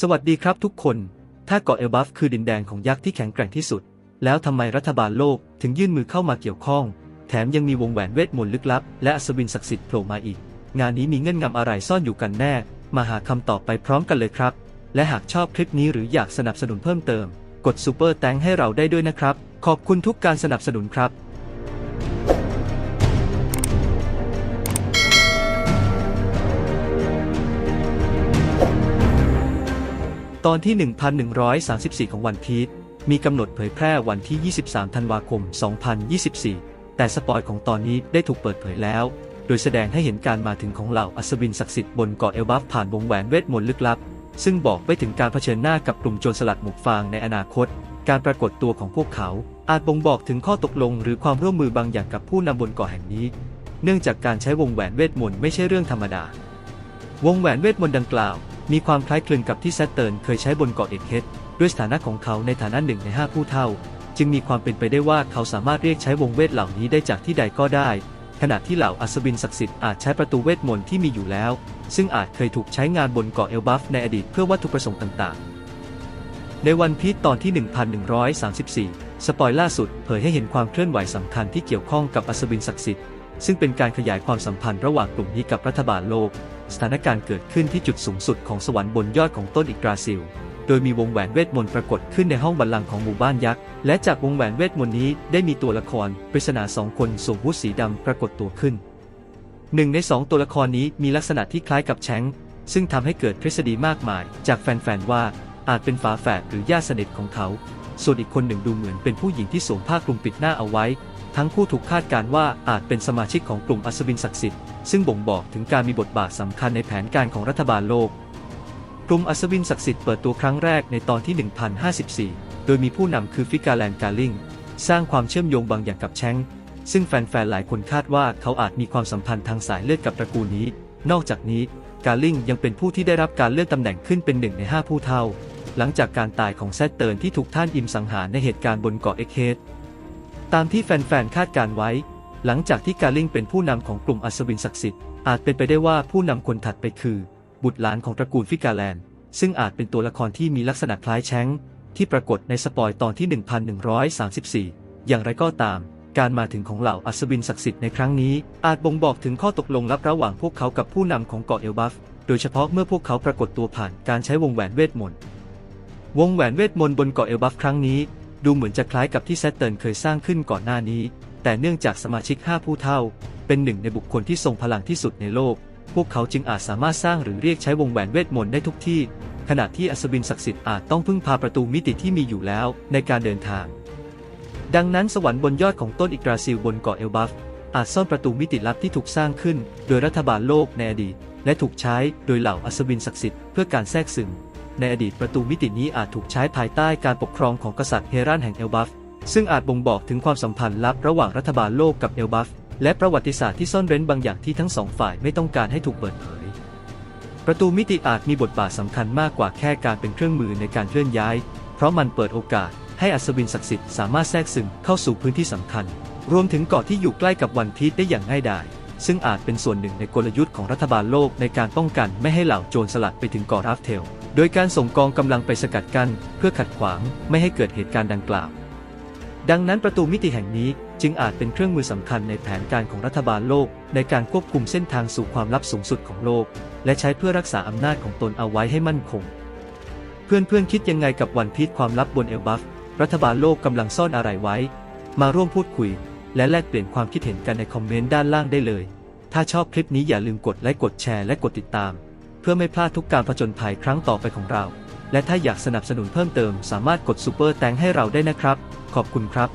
สวัสดีครับทุกคน ถ้าเกาะเอลบัฟคือดินแดนของยักษ์ที่แข็งแกร่งที่สุด แล้วทำไมรัฐบาลโลกถึงยื่นมือเข้ามาเกี่ยวข้อง แถมยังมีวงแหวนเวทมนต์ลึกลับ และอัศวินศักดิ์สิทธิ์โผล่มาอีก งานนี้มีเงื่อนงำอะไรซ่อนอยู่กันแน่ มาหาคำตอบไปพร้อมกันเลยครับ และหากชอบคลิปนี้หรืออยากสนับสนุนเพิ่มเติม กดซูเปอร์แตงให้เราได้ด้วยนะครับ ขอบคุณทุกการสนับสนุนครับ ตอนที่ 1134 ของวันพีชมีกำหนดเผยแพร่วันที่ 23 ธันวาคม 2024 แต่สปอยของตอนนี้ได้ถูกเปิดเผยแล้ว โดยแสดงให้เห็นการมาถึงของเหล่าอัศวินศักดิ์สิทธิ์บนเกาะเอลบัฟผ่านวงแหวนเวทมนต์ลึกลับ ซึ่งบอกไว้ถึงการเผชิญหน้ากับกลุ่มโจรสลัดหมวกฟางในอนาคต การปรากฏตัวของพวกเขา อาจบ่งบอกถึงข้อตกลงหรือความร่วมมือบางอย่างกับผู้นำบนเกาะแห่งนี้ เนื่องจากการใช้วงแหวนเวทมนต์ไม่ใช่เรื่องธรรมดา วงแหวนเวทมนต์ดังกล่าว มีความคล้ายคลึงกับที่แซตเติร์นเคยใช้บนเกาะเอกเคสด้วยสถานะของเขาในฐานะหนึ่งในห้าผู้เท่า จึงมีความเป็นไปได้ว่าเขาสามารถเรียกใช้วงเวทเหล่านี้ได้จากที่ใดก็ได้ ขณะที่เหล่าอัศวินศักดิ์สิทธิ์อาจใช้ประตูเวทมนต์ที่มีอยู่แล้ว ซึ่งอาจเคยถูกใช้งานบนเกาะเอลบัฟในอดีตเพื่อวัตถุประสงค์ต่างๆ ในวันพีชตอนที่ 1134 สปอยล่าสุดเผยให้เห็นความเคลื่อนไหวสำคัญที่เกี่ยวข้องกับอัศวินศักดิ์สิทธิ์ ซึ่งเป็นการขยายความสัมพันธ์ระหว่างกลุ่มนี้กับรัฐบาลโลก สถานการณ์เกิดขึ้นที่จุดสูงสุดของสวรรค์บนยอดของต้นอิกราซิล โดยมีวงแหวนเวทมนต์ปรากฏขึ้นในห้องบัลลังก์ของหมู่บ้านยักษ์ และจากวงแหวนเวทมนต์นี้ได้มีตัวละครปริศนาสองคนสวมฮู้ดสีดำปรากฏตัวขึ้นหนึ่งในสองตัวละครนี้มีลักษณะที่คล้ายกับแชงซึ่งทำให้เกิดทฤษฎีมากมาย จากแฟนๆว่าอาจเป็นฝาแฝดหรือญาติสนิทของเขา ส่วนอีกคนหนึ่งดูเหมือนเป็นผู้หญิงที่สวมผ้าคลุมปิดหน้าเอาไว้ ทั้งคู่ถูกคาดการว่าอาจเป็นสมาชิกของกลุ่มอัศวินศักดิ์สิทธิ์ซึ่งบ่งบอกถึงการมีบทบาทสำคัญในแผนการของรัฐบาลโลก กลุ่มอัศวินศักดิ์สิทธิ์เปิดตัวครั้งแรกในตอนที่ 1054 โดยมีผู้นำคือฟิกาแลนกาลิง สร้างความเชื่อมโยงบางอย่างกับแชงซึ่งแฟนๆหลายคนคาดว่าเขาอาจมีความสัมพันธ์ทางสายเลือดกับตระกูลนี้ นอกจากนี้กาลิงยังเป็นผู้ที่ได้รับการเลื่อนตำแหน่งขึ้นเป็นหนึ่งในห้าผู้เท่า หลังจากการตายของแซตเติร์นที่ถูกท่านอิมสังหารในเหตุการณ์บนเกาะเอ็กเฮด ตามที่แฟนๆ คาดการไว้ หลังจากที่กาลิงเป็นผู้นำของกลุ่มอัศวินศักดิ์สิทธิ์ อาจเป็นไปได้ว่าผู้นำคนถัดไปคือ บุตรหลานของตระกูลฟิกาแลนด์ ซึ่งอาจเป็นตัวละครที่มีลักษณะคล้ายแชงที่ปรากฏในสปอยตอนที่ 1134 อย่างไรก็ตาม การมาถึงของเหล่าอัศวินศักดิ์สิทธิ์ในครั้งนี้ อาจบ่งบอกถึงข้อตกลงลับระหว่างพวกเขากับผู้นำของเกาะเอลบัฟ โดยเฉพาะเมื่อพวกเขาปรากฏตัวผ่านการใช้วงแหวนเวทมนต์ วงแหวนเวทมนต์บนเกาะเอลบัฟครั้งนี้ ดูเหมือนจะคล้ายกับที่แซตเติร์นเคยสร้างขึ้นก่อนหน้านี้ แต่เนื่องจากสมาชิก 5 ผู้เท่า เป็นหนึ่งในบุคคลที่ทรงพลังที่สุดในโลก พวกเขาจึงอาจสามารถสร้างหรือเรียกใช้วงแหวนเวทมนต์ได้ทุกที่ ขณะที่อัศวินศักดิ์สิทธิ์อาจต้องพึ่งพาประตูมิติที่มีอยู่แล้วในการเดินทาง ดังนั้นสวรรค์บนยอดของต้นอิกราซิลบนเกาะเอลบัฟอาจซ่อนประตูมิติลับที่ถูกสร้างขึ้น โดยรัฐบาลโลกในอดีตและถูกใช้โดยเหล่าอัศวินศักดิ์สิทธิ์เพื่อการแทรกซึม ในอดีตประตูมิตินี้อาจถูกใช้ภายใต้การปกครองของกษัตริย์เฮรันแห่งเอลบัฟ ซึ่งอาจบ่งบอกถึงความสัมพันธ์ลับระหว่างรัฐบาลโลกกับเอลบัฟ และประวัติศาสตร์ที่ซ่อนเร้นบางอย่างที่ทั้งสองฝ่ายไม่ต้องการให้ถูกเปิดเผย ประตูมิติอาจมีบทบาทสำคัญมากกว่าแค่การเป็นเครื่องมือในการเคลื่อนย้าย เพราะมันเปิดโอกาสให้อัศวินศักดิ์สิทธิ์สามารถแทรกซึมเข้าสู่พื้นที่สำคัญ รวมถึงเกาะที่อยู่ใกล้กับวันพีชได้อย่างง่ายดายซึ่งอาจเป็นส่วนหนึ่งในกลยุทธ์ของรัฐบาลโลกในการป้องกันไม่ให้เหล่าโจรสลัดไปถึงเกาะราฟเทล โดยการส่งกองกำลังไปสกัดกั้นเพื่อขัดขวางไม่ให้เกิดเหตุการณ์ดังกล่าว ดังนั้นประตูมิติแห่งนี้จึงอาจเป็นเครื่องมือสำคัญในแผนการของรัฐบาลโลก ในการควบคุมเส้นทางสู่ความลับสูงสุดของโลก และใช้เพื่อรักษาอำนาจของตนเอาไว้ให้มั่นคง เพื่อนๆคิดยังไงกับวันพีชความลับบนเอลบัฟรัฐบาลโลกกำลังซ่อนอะไรไว้ มาร่วมพูดคุย และแลกเปลี่ยนความคิดเห็นกันในคอมเมนต์ด้านล่างได้เลย ถ้าชอบคลิปนี้อย่าลืมกดไลค์กดแชร์และกดติดตาม เพื่อไม่พลาดทุกการผจญภัยครั้งต่อไปของเรา และถ้าอยากสนับสนุนเพิ่มเติมสามารถกดซูเปอร์แตงให้เราได้นะครับ ขอบคุณครับ